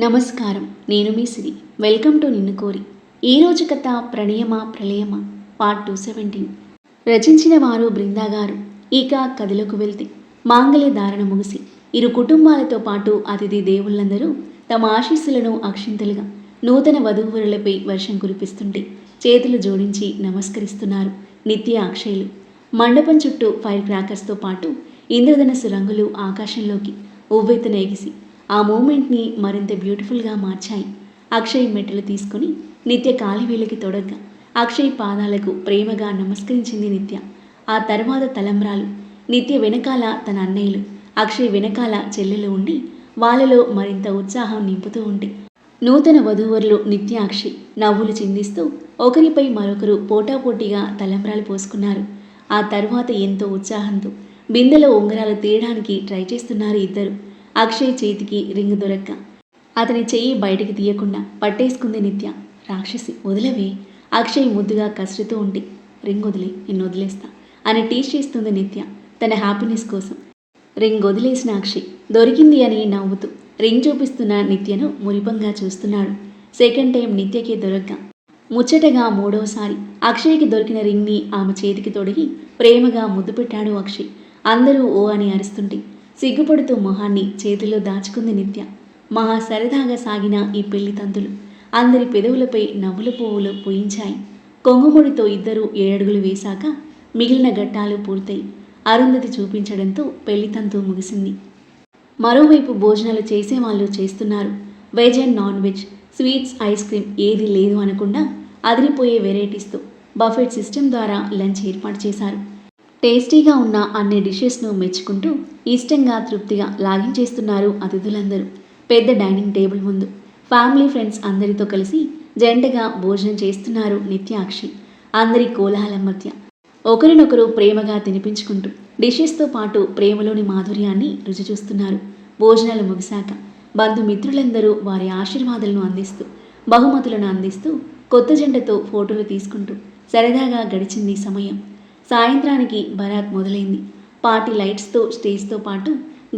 నమస్కారం. నేను మీ సిరి. Welcome to నిన్ను కోరి. ఈరోజు కథ ప్రణయమ ప్రళయమా? Part two seventeen. రచించిన వారు బృందా గారు. ఇక కథలోకి వెళ్తే. మాంగళ్య ధారణ ముగిసి. ఇరు కుటుంబాలతో పాటు అతిథి దేవుళ్ళందరూ తమ ఆశీస్సులను అక్షింతలుగా నూతన వధూవరులపై వర్షం కురిపిస్తుంటే చేతులు జోడించి నమస్కరిస్తున్నారు నిత్య అక్షయులు. మండపం చుట్టూ ఫైర్ క్రాకర్స్తో పాటు ఇంద్రధనస్సు రంగులు ఆకాశంలోకి ఉవ్వెత్తున ఎగిసి ఆ మూమెంట్ని మరింత బ్యూటిఫుల్గా మార్చాయి. అక్షయ్ మెట్టలు తీసుకుని నిత్య కాలివేలికి తొడగ్గా అక్షయ్ పాదాలకు ప్రేమగా నమస్కరించింది నిత్య. ఆ తర్వాత తలంబ్రాలు నిత్య వెనకాల తన అన్నయ్యలు అక్షయ్ వెనకాల చెల్లెలు ఉండి వాళ్ళలో మరింత ఉత్సాహం నింపుతూ ఉంటే నూతన వధూవరులు నిత్య అక్షయ్ నవ్వులు చిందిస్తూ ఒకరిపై మరొకరు పోటాపోటీగా తలంబ్రాలు పోసుకున్నారు. ఆ తర్వాత ఎంతో ఉత్సాహంతో బిందెలో ఉంగరాలు తీయడానికి ట్రై చేస్తున్నారు ఇద్దరు. అక్షయ్ చేతికి రింగ్ దొరక్క. అతని చెయ్యి బయటికి తీయకుండా పట్టేసుకుంది నిత్య. రాక్షసి వదిలవే. అక్షయ్ ముద్దుగా కసురుతూ ఉండి రింగ్ వదిలే నిన్ను వదిలేస్తా అని టీచ్ చేస్తుంది నిత్య తన హ్యాపీనెస్ కోసం. రింగ్ వదిలేసిన అక్షయ్ దొరికింది అని నవ్వుతూ రింగ్ చూపిస్తున్న నిత్యను మురిపంగా చూస్తున్నాడు. సెకండ్ టైం నిత్యకి దొరక్క. ముచ్చటగా మూడవసారి అక్షయ్కి దొరికిన రింగ్ని ఆమె చేతికి తొడిగి ప్రేమగా ముద్దు పెట్టాడు అక్షయ్. అందరూ ఓ అని అరుస్తుంటే సిగ్గుపడుతూ మొహాన్ని చేతిలో దాచుకుంది నిత్య. మహా సరదాగా సాగిన ఈ పెళ్ళి తంతులు అందరి పెదవులపై నవ్వుల పువ్వులు పూయించాయి. కొంగుముడితో ఇద్దరు ఏడడుగులు వేశాక మిగిలిన ఘట్టాలు పూర్తయి. అరుంధతి చూపించడంతో పెళ్ళి తంతు ముగిసింది. మరోవైపు భోజనాలు చేసేవాళ్ళు చేస్తున్నారు. Veg and non veg sweets ice cream ఏది లేదు అనకుండా అదిరిపోయే వెరైటీస్తో బఫెట్ సిస్టమ్ ద్వారా లంచ్ ఏర్పాటు చేశారు. టేస్టీగా ఉన్న అన్ని డిషెస్ను మెచ్చుకుంటూ ఇష్టంగా తృప్తిగా లాగించేస్తున్నారు అతిథులందరూ. పెద్ద డైనింగ్ టేబుల్ ముందు ఫ్యామిలీ ఫ్రెండ్స్ అందరితో కలిసి జంటగా భోజనం చేస్తున్నారు నిత్యాక్షి. అందరి కోలాహలం మధ్య ఒకరినొకరు ప్రేమగా తినిపించుకుంటూ డిషెస్తో పాటు ప్రేమలోని మాధుర్యాన్ని రుచి చూస్తున్నారు. భోజనాలు ముగిశాక బంధుమిత్రులందరూ వారి ఆశీర్వాదాలను అందిస్తూ బహుమతులను అందిస్తూ కొత్త జంటతో ఫోటోలు తీసుకుంటూ సరదాగా గడిచింది సమయం. సాయంత్రానికి బరాత్ మొదలైంది. పార్టీ లైట్స్తో స్టేజ్తో పాటు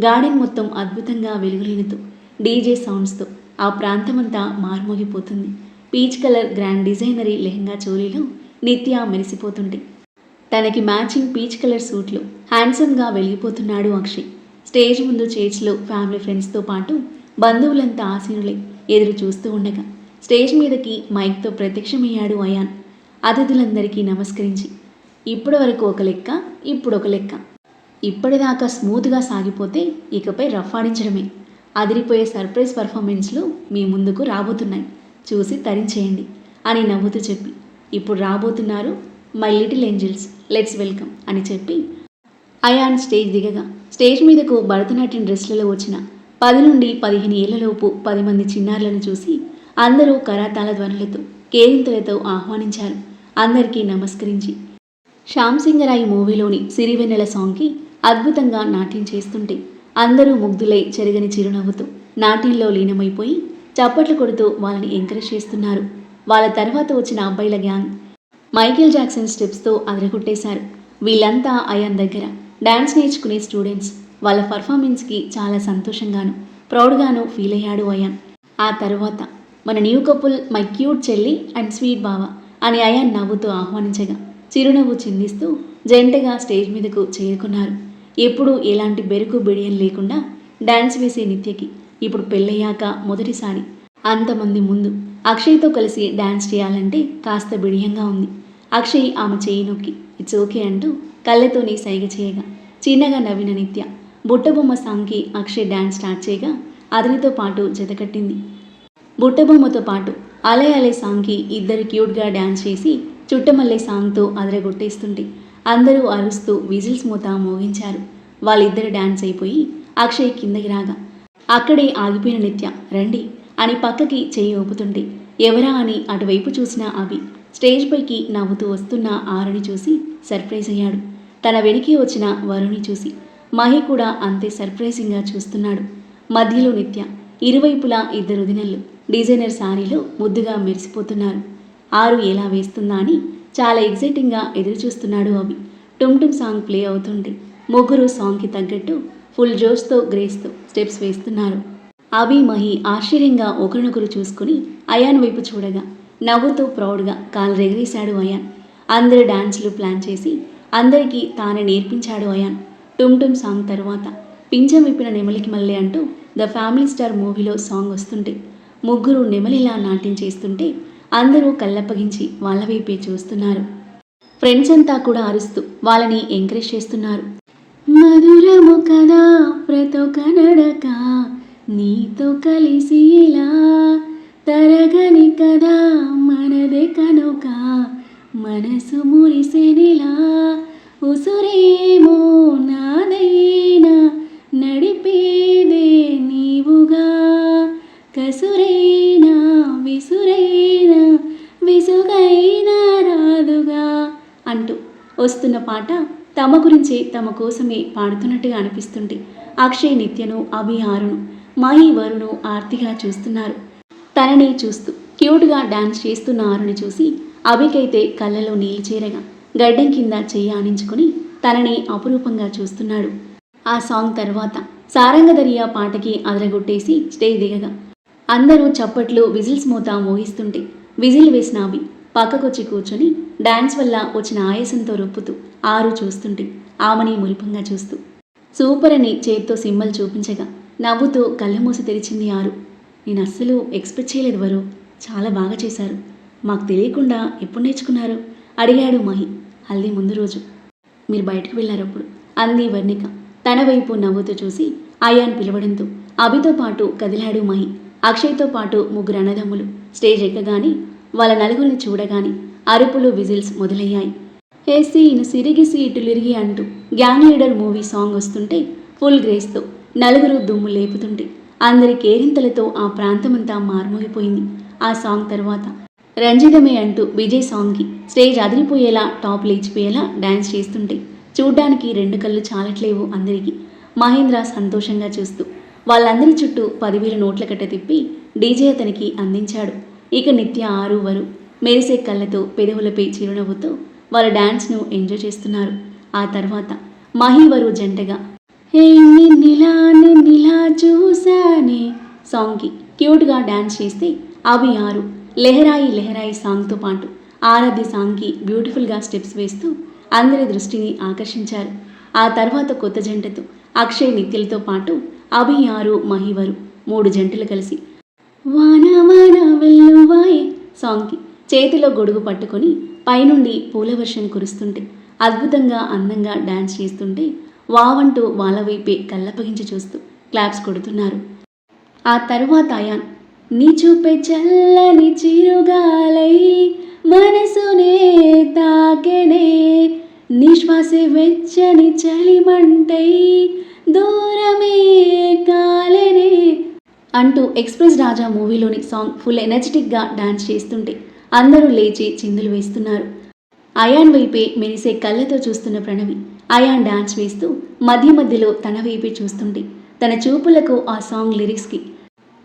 గార్డెన్ మొత్తం అద్భుతంగా వెలుగులేనితో డీజే సౌండ్స్తో ఆ ప్రాంతమంతా మార్మోగిపోతుంది. Peach colour grand designery lehenga చోలీలో నిత్య మెరిసిపోతుంటే. తనకి మ్యాచింగ్ పీచ్ కలర్ సూట్లో హ్యాండ్సమ్గా వెలిగిపోతున్నాడు అక్షయ్. స్టేజ్ ముందు చేర్చ్లో ఫ్యామిలీ ఫ్రెండ్స్తో పాటు బంధువులంతా ఆసీనులై ఎదురు చూస్తూ ఉండగా స్టేజ్ మీదకి మైక్తో ప్రత్యక్షమయ్యాడు అయాన్. అతిథులందరికీ నమస్కరించి ఇప్పటి వరకు ఒక లెక్క ఇప్పుడు ఒక లెక్క. ఇప్పటిదాకా స్మూత్గా సాగిపోతే ఇకపై రఫ్ ఆడించడమే. అదిరిపోయే సర్ప్రైజ్ పర్ఫార్మెన్స్లు మీ ముందుకు రాబోతున్నాయి. చూసి తరించేయండి అని నవ్వుతూ చెప్పి ఇప్పుడు రాబోతున్నారు my little angels let's welcome అని చెప్పి అయాన్ స్టేజ్ దిగగా. స్టేజ్ మీదకు భరతనాట్యం డ్రెస్లలో వచ్చిన పది నుండి పదిహేను ఏళ్ళలోపు పది మంది చిన్నారులను చూసి అందరూ కరాతాల ధ్వనులతో కేరింతలతో ఆహ్వానించారు. అందరికీ నమస్కరించి శ్యామ్ సింగరాయి మూవీలోని సిరివెన్నెల సాంగ్కి అద్భుతంగా నాట్యం చేస్తుంటే అందరూ ముగ్ధులై చెరగని చిరునవ్వుతూ నాట్యంలో లీనమైపోయి చప్పట్లు కొడుతూ వాళ్ళని ఎంకరేజ్ చేస్తున్నారు. వాళ్ళ తర్వాత వచ్చిన అబ్బాయిల గ్యాంగ్ మైకేల్ జాక్సన్ స్టెప్స్తో అదరగొట్టేశారు. వీళ్ళంతా అయాన్ దగ్గర డ్యాన్స్ నేర్చుకునే స్టూడెంట్స్. వాళ్ళ పర్ఫార్మెన్స్కి చాలా సంతోషంగాను ప్రౌడ్గాను ఫీల్ అయ్యాడు అయాన్. ఆ తర్వాత మన న్యూ కపుల్ మై క్యూట్ చెల్లి అండ్ స్వీట్ బావ అని అయాన్ నవ్వుతూ ఆహ్వానించగా చిరునవ్వు చిందిస్తూ జంటగా స్టేజ్ మీదకు చేరుకున్నారు. ఎప్పుడూ ఎలాంటి బెరుకు బిడియం లేకుండా డాన్స్ వేసే నిత్యకి ఇప్పుడు పెళ్ళయ్యాక మొదటిసారి అంతమంది ముందు అక్షయ్తో కలిసి డాన్స్ చేయాలంటే కాస్త బిడియంగా ఉంది. అక్షయ్ ఆమె చేయి నొక్కి ఇట్స్ ఓకే అంటూ కళ్ళతోని సైగ చేయగా చిన్నగా నవ్విన నిత్య బుట్టబొమ్మ సాంగ్కి అక్షయ్ డాన్స్ స్టార్ట్ చేయగా అతనితో పాటు జతకట్టింది బుట్టబొమ్మతో పాటు అలే అలే సాంగ్కి ఇద్దరు క్యూట్గా డాన్స్ చేసి చుట్టమల్లె సాంగ్తో అదరగొట్టేస్తుంటే అందరూ అరుస్తూ విజిల్స్ మూత మోగించారు. వాళ్ళిద్దరు డాన్స్ అయిపోయి అక్షయ్ కిందకి రాగా అక్కడే ఆగిపోయిన నిత్య రండి అని పక్కకి చెయ్యి ఊపుతుంటే ఎవరా అని అటువైపు చూసిన అభి స్టేజ్ పైకి నవ్వుతూ వస్తున్న ఆరుని చూసి సర్ప్రైజ్ అయ్యాడు. తన వెనక్కి వచ్చిన వరుణి చూసి మహి కూడా అంతే సర్ప్రైజింగ్గా చూస్తున్నాడు. మధ్యలో నిత్య ఇరువైపులా ఇద్దరు దినళ్ళు డిజైనర్ సారీలో ముద్దుగా మెరిసిపోతున్నారు. ఆరు ఎలా వేస్తుందా అని చాలా ఎగ్జైటింగ్గా ఎదురుచూస్తున్నాడు అవి టుమ్ టుమ్ సాంగ్ ప్లే అవుతుంటే ముగ్గురు సాంగ్కి తగ్గట్టు ఫుల్ జోష్తో గ్రేస్తో స్టెప్స్ వేస్తున్నారు. అభి మహి ఆశ్చర్యంగా ఒకరినొకరు చూసుకుని అయాన్ వైపు చూడగా నవ్వుతూ ప్రౌడ్గా కాలు రెగరేశాడు అయాన్. అందరు డాన్సులు ప్లాన్ చేసి అందరికీ తానే నేర్పించాడు అయాన్. టుమ్ టుమ్ సాంగ్ తర్వాత పింఛం విప్పిన నెమలికి మళ్ళీ అంటూ ద ఫ్యామిలీ స్టార్ మూవీలో సాంగ్ వస్తుంటే ముగ్గురు నెమలిలా నాట్యం చేస్తుంటే అందరూ కళ్ళప్పగించి వాళ్ళ వైపే చూస్తున్నారు. ఫ్రెండ్స్ అంతా కూడా అరుస్తూ వాళ్ళని ఎంకరేజ్ చేస్తున్నారు. మధురము కదా ప్రతొక నడక నీతో కలిసి ఇలా తరగని కదా మనదే కనుక మనసు మురిసెనిలా ఉసురేమో నా వస్తున్న పాట తమ గురించి తమ కోసమే పాడుతున్నట్టుగా అనిపిస్తుంది అక్షయ్ నిత్యను అభి ఆరును మాయి వరుణు ఆర్తిగా చూస్తున్నారు. తనని చూస్తూ క్యూట్గా డాన్స్ చేస్తున్న ఆరుని చూసి అభికైతే కళ్ళలో నీళ్ళు చేరగా గడ్డం కింద చెయ్యి ఆనించుకుని తనని అపురూపంగా చూస్తున్నాడు. ఆ సాంగ్ తర్వాత సారంగదరియా పాటకి అదరగొట్టేసి స్టేజ్ దిగగా అందరూ చప్పట్లు విజిల్స్ మూత మోగిస్తుంటే విజిల్ వేసిన అవి పక్కకొచ్చి కూర్చొని డాన్స్ వల్ల వచ్చిన ఆయాసంతో రొప్పుతూ ఆరు చూస్తుంటే ఆమెని మురిపంగా చూస్తూ. సూపర్ అని చేత్తో సింబల్ చూపించగా నవ్వుతూ కళ్ళమూసి తెరిచింది ఆరు. నేను అస్సలు ఎక్స్పెక్ట్ చేయలేదు వరు. చాలా బాగా చేశారు. మాకు తెలియకుండా ఎప్పుడు నేర్చుకున్నారు? అడిగాడు మహి. హల్దీ ముందు రోజు. మీరు బయటకు వెళ్ళారప్పుడు అంది వర్ణిక. తన వైపు నవ్వుతూ చూసి అయాన్ పిలవడంతో అభితో పాటు కదిలాడు మహి. అక్షయ్తో పాటు ముగ్గురు అన్నదమ్ములు. స్టేజ్ ఎక్కగాని వాళ్ళ నలుగురిని చూడగాని అరుపులు విజిల్స్ మొదలయ్యాయి. ఏసీను సీన్ సిరిగి సీటులిరిగి అంటూ గ్యాంగ్ లీడర్ మూవీ సాంగ్ వస్తుంటే ఫుల్ గ్రేస్తో నలుగురు దుమ్ము లేపుతుంటే అందరి కేరింతలతో ఆ ప్రాంతమంతా మార్మోగిపోయింది. ఆ సాంగ్ తర్వాత రంజితమే అంటూ విజయ్ సాంగ్కి స్టేజ్ అదిరిపోయేలా టాప్ లేచిపోయేలా డ్యాన్స్ చేస్తుంటే చూడ్డానికి రెండు కళ్ళు చాలట్లేవు అందరికీ. మహేంద్ర సంతోషంగా చూస్తూ వాళ్ళందరి చుట్టూ పదివేల నోట్ల కట్ట తిప్పి డీజే అతనికి అందించాడు. ఇక నిత్య ఆరు వరు మెరిసే కళ్ళతో పెదవులపై చిరునవ్వుతో వాళ్ళ డ్యాన్స్ను ఎంజాయ్ చేస్తున్నారు. ఆ తర్వాత మహీవరు జంటగా హే నిలా నిన్నిలా చూసానే సాంగ్కి క్యూట్గా డ్యాన్స్ చేస్తే అవి ఆరు లెహరాయి లెహరాయి సాంగ్తో పాటు ఆరాధ్య సాంగ్కి బ్యూటిఫుల్గా స్టెప్స్ వేస్తూ అందరి దృష్టిని ఆకర్షించారు. ఆ తర్వాత కొత్త జంటతో అక్షయ్ నిత్యలతో పాటు అభి ఆరు మహివరు మూడు జంటలు కలిసి వాన వాన వెల్లువాయే సాంగ్కి చేతిలో గొడుగు పట్టుకొని పైనుండి పూల వర్షం కురుస్తుంటే అద్భుతంగా అందంగా డాన్స్ చేస్తుంటే వావంటూ వాళ్ళ వైపే కళ్ళపగించి చూస్తూ క్లాప్స్ కొడుతున్నారు. ఆ తరువాత అయాన్ నీ చూపే చల్లని చిరుగాలై మనసునే తాకెనే నిశ్వాసే వెచ్చని చలిమంటై దూరమే కాలనే అంటూ ఎక్స్ప్రెస్ రాజా మూవీలోని సాంగ్ ఫుల్ ఎనర్జెటిక్గా డాన్స్ చేస్తుంటే అందరూ లేచి చిందులు వేస్తున్నారు. అయాన్ వైపే మెరిసే కళ్ళతో చూస్తున్న ప్రణవి. అయాన్ డాన్స్ వేస్తూ మధ్య మధ్యలో తన వైపే చూస్తుంటే తన చూపులకు ఆ సాంగ్ లిరిక్స్కి.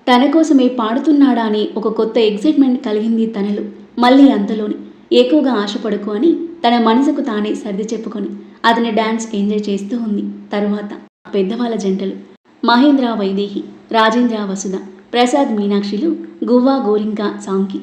తన కోసమే పాడుతున్నాడా అని ఒక కొత్త ఎగ్జైట్మెంట్ కలిగింది తనలో. మళ్ళీ అంతలోని ఎక్కువగా ఆశపడకు అని తన మనసుకు తానే సర్ది చెప్పుకొని అతని డాన్స్ ఎంజాయ్ చేస్తూ ఉంది. తరువాత పెద్దవాళ్ళ జంటలు మహేంద్ర వైదేహి రాజేంద్ర వసుధ ప్రసాద్ మీనాక్షిలు గువ్వా గోరింక సాంగ్కి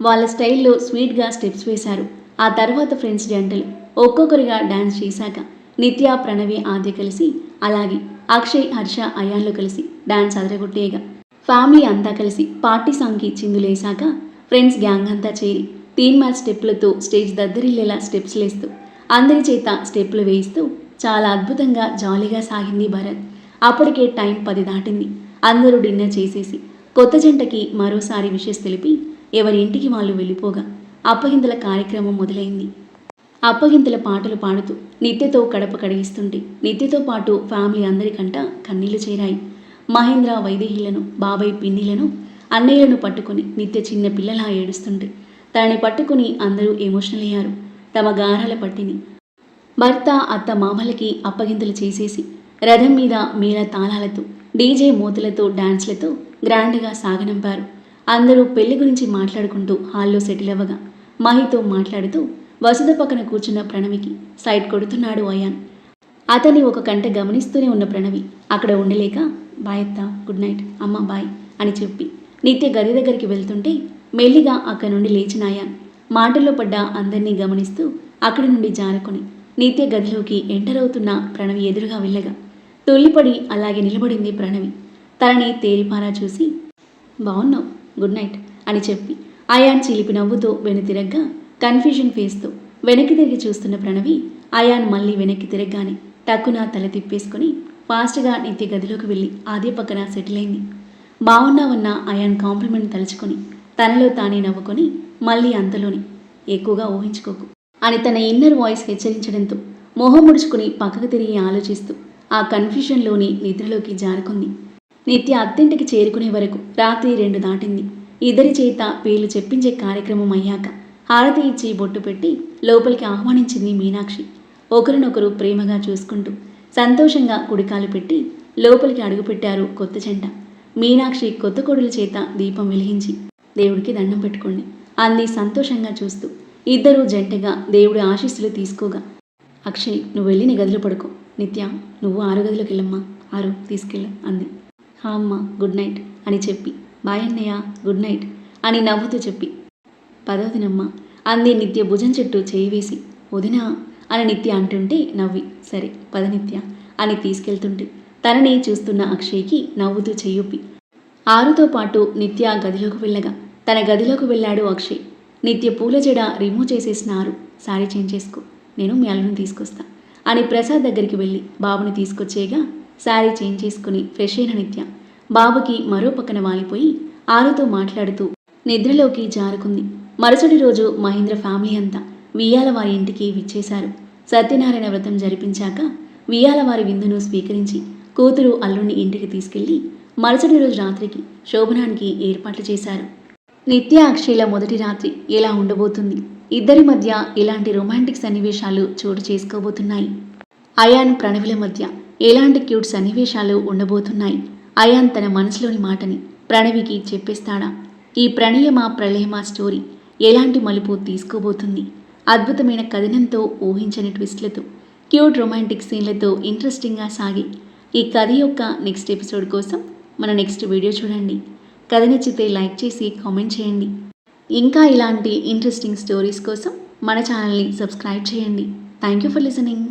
వాళ్ళ స్టైల్లో స్వీట్గా స్టెప్స్ వేశారు. ఆ తర్వాత ఫ్రెండ్స్ జంటలు ఒక్కొక్కరుగా డాన్స్ చేశాక నిత్య ప్రణవి ఆద్య కలిసి అలాగే అక్షయ్ హర్ష అయాన్లు కలిసి డాన్స్ అదరగొట్టేయగా ఫ్యామిలీ అంతా కలిసి పార్టీ సాంగ్కి చిందులేశాక ఫ్రెండ్స్ గ్యాంగ్ అంతా చేరి తీన్ మ్యాచ్ స్టెప్లతో స్టేజ్ దద్దరిల్లేలా స్టెప్స్ లేస్తూ అందరి చేత స్టెప్లు వేయిస్తూ చాలా అద్భుతంగా జాలీగా సాగింది భరత్. అప్పటికే టైం పది దాటింది. అందరూ డిన్నర్ చేసేసి కొత్త జంటకి మరోసారి విషెస్ తెలిపి ఎవరి ఇంటికి వాళ్ళు వెళ్ళిపోగా అప్పగింతల కార్యక్రమం మొదలైంది. అప్పగింతల పాటలు పాడుతూ నిత్యతో కడప కడిగిస్తుంటే నిత్యతో పాటు ఫ్యామిలీ అందరికంట కన్నీళ్ళు చేరాయి. మహేంద్ర వైదేహీలను బాబాయ్ పిన్నిలను అన్నయ్యలను పట్టుకొని నిత్య చిన్న పిల్లలా ఏడుస్తుంటే తనని పట్టుకుని అందరూ ఎమోషనల్ అయ్యారు. తమ గారాల పట్టిని భర్త అత్త మామలకి అప్పగింతలు చేసేసి రథం మీద మేళ తాళాలతో డీజే మూతలతో డాన్స్లతో గ్రాండ్గా సాగనంపారు. అందరూ పెళ్ళి గురించి మాట్లాడుకుంటూ హాల్లో సెటిల్ అవ్వగా మహితో మాట్లాడుతూ వసుధ పక్కన కూర్చున్న ప్రణవికి సైడ్ కొడుతున్నాడు అయాన్. అతన్ని ఒక కంట గమనిస్తూనే ఉన్న ప్రణవి అక్కడ ఉండలేక బాయ్ అత్త గుడ్ నైట్ అమ్మ బాయ్ అని చెప్పి నిత్య గది దగ్గరికి వెళ్తుంటే మెల్లిగా అక్కడి నుండి లేచిన అయాన్ మాటల్లో పడ్డ అందరినీ గమనిస్తూ అక్కడి నుండి జారుకొని నిత్య గదిలోకి ఎంటర్ అవుతున్న ప్రణవి ఎదురుగా వెళ్ళగా తొల్లిపడి అలాగే నిలబడింది ప్రణవి. తనని తేరిపారా చూసి బాగున్నావు గుడ్ నైట్ అని చెప్పి అయాన్ చిలిపి నవ్వుతో వెనుతిరగ్గా కన్ఫ్యూజన్ ఫేస్తో వెనక్కి తిరిగి చూస్తున్న ప్రణవి అయాన్ మళ్ళీ వెనక్కి తిరగగానే టక్కున తల తిప్పేసుకొని ఫాస్ట్గా నిత్య గదిలోకి వెళ్ళి అదే పక్కన సెటిల్ అయింది. బాగున్నావన్న అయాన్ కాంప్లిమెంట్ తలుచుకొని తనలో తానే నవ్వుకొని మళ్ళీ అంతలోని ఎక్కువగా ఊహించుకోకు అని తన ఇన్నర్ వాయిస్ హెచ్చరించడంతో మొహం ముడుచుకుని పక్కకు తిరిగి ఆలోచిస్తూ ఆ కన్ఫ్యూషన్లోని నిద్రలోకి జారుకుంది. నిత్య అత్తింటికి చేరుకునే వరకు రాత్రి రెండు దాటింది. ఇద్దరి చేత పేర్లు చెప్పించే కార్యక్రమం అయ్యాక హారతి ఇచ్చి బొట్టు పెట్టి లోపలికి ఆహ్వానించింది మీనాక్షి. ఒకరినొకరు ప్రేమగా చూసుకుంటూ సంతోషంగా కుడికాలు పెట్టి లోపలికి అడుగుపెట్టారు కొత్త జంట మీనాక్షి కొత్త కొడుల చేత దీపం వెలిగించి దేవుడికి దండం పెట్టుకోండి అంది సంతోషంగా చూస్తూ ఇద్దరూ జంటగా దేవుడి ఆశీస్సులు తీసుకోగా. అక్షయ్ నువ్వు వెళ్ళి నీ గదిలో పడుకో. నిత్య నువ్వు ఆరు గదిలోకి వెళ్ళమ్మా ఆరు తీసుకెళ్ళు అంది. అమ్మ గుడ్ నైట్ అని చెప్పి. బాయ్ అన్నయ్య గుడ్ నైట్ అని నవ్వుతూ చెప్పి. పదవదినమ్మా అంది నిత్య భుజం చుట్టూ చేయి వేసి. వదినా అని నిత్య అంటుంటే నవ్వి. సరే పద నిత్య అని తీసుకెళ్తుంటే తనని చూస్తున్న అక్షయ్కి నవ్వుతూ చెయ్యొప్పి. ఆరుతో పాటు నిత్య గదిలోకి వెళ్ళగా తన గదిలోకి వెళ్ళాడు అక్షయ్. నిత్య పూల జడ రిమూవ్ చేసేసిన ఆరు సారీ చేంజ్ చేసుకో. నేను మీ అల్లుని తీసుకొస్తా అని ప్రసాద్ దగ్గరికి వెళ్ళి బాబుని తీసుకొచ్చేగా శారీ చేంజ్ చేసుకుని ఫ్రెష్ అయిన నిత్య. బాబుకి మరో పక్కన వాలిపోయి ఆరుతో మాట్లాడుతూ నిద్రలోకి జారుకుంది. మరుసటి రోజు మహేంద్ర ఫ్యామిలీ అంతా వియ్యాల వారి ఇంటికి విచ్చేశారు. సత్యనారాయణ వ్రతం జరిపించాక వియ్యాల వారి విందును స్వీకరించి కూతురు అల్లుడిని ఇంటికి తీసుకెళ్ళి మరుసటి రోజు రాత్రికి శోభనానికి ఏర్పాట్లు చేశారు. నిత్య అక్షయ్ల మొదటి రాత్రి ఎలా ఉండబోతుంది? ఇద్దరి మధ్య ఇలాంటి రొమాంటిక్ సన్నివేశాలు చోటు చేసుకోబోతున్నాయి? అయాన్ ప్రణవిల మధ్య ఎలాంటి క్యూట్ సన్నివేశాలు ఉండబోతున్నాయి? అయాన్ తన మనసులోని మాటని ప్రణవికి చెప్పేస్తాడా? ఈ ప్రణయమా ప్రళయమా స్టోరీ? ఎలాంటి మలుపు తీసుకోబోతుంది? అద్భుతమైన కథనంతో ఊహించని ట్విస్ట్లతో క్యూట్ రొమాంటిక్ సీన్లతో ఇంట్రెస్టింగ్గా సాగి ఈ కథ యొక్క నెక్స్ట్ ఎపిసోడ్ కోసం మన నెక్స్ట్ వీడియో చూడండి. కథ నచ్చితే లైక్ చేసి కామెంట్ చేయండి. ఇంకా ఇలాంటి ఇంట్రెస్టింగ్ స్టోరీస్ కోసం మన ఛానల్ని సబ్స్క్రైబ్ చేయండి. Thank you for listening.